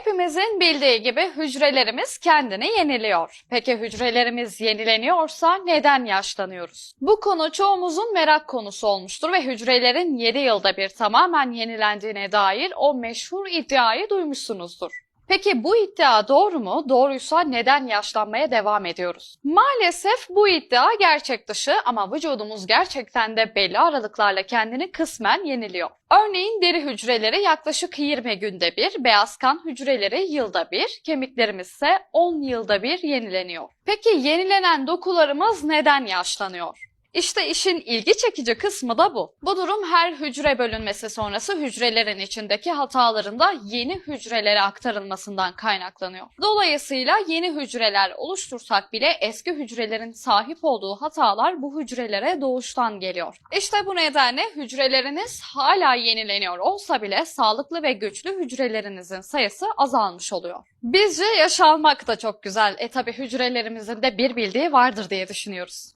Hepimizin bildiği gibi hücrelerimiz kendini yeniliyor. Peki hücrelerimiz yenileniyorsa neden yaşlanıyoruz? Bu konu çoğumuzun merak konusu olmuştur ve hücrelerin 7 yılda bir tamamen yenilendiğine dair o meşhur iddiayı duymuşsunuzdur. Peki bu iddia doğru mu? Doğruysa neden yaşlanmaya devam ediyoruz? Maalesef bu iddia gerçek dışı ama vücudumuz gerçekten de belli aralıklarla kendini kısmen yeniliyor. Örneğin deri hücreleri yaklaşık 20 günde bir, beyaz kan hücreleri yılda bir, kemiklerimiz ise 10 yılda bir yenileniyor. Peki yenilenen dokularımız neden yaşlanıyor? İşte işin ilgi çekici kısmı da bu. Bu durum her hücre bölünmesi sonrası hücrelerin içindeki hatalarında yeni hücrelere aktarılmasından kaynaklanıyor. Dolayısıyla yeni hücreler oluştursak bile eski hücrelerin sahip olduğu hatalar bu hücrelere doğuştan geliyor. İşte bu nedenle hücreleriniz hala yenileniyor olsa bile sağlıklı ve güçlü hücrelerinizin sayısı azalmış oluyor. Bizce yaşalmak da çok güzel. E tabi hücrelerimizin de bir bildiği vardır diye düşünüyoruz.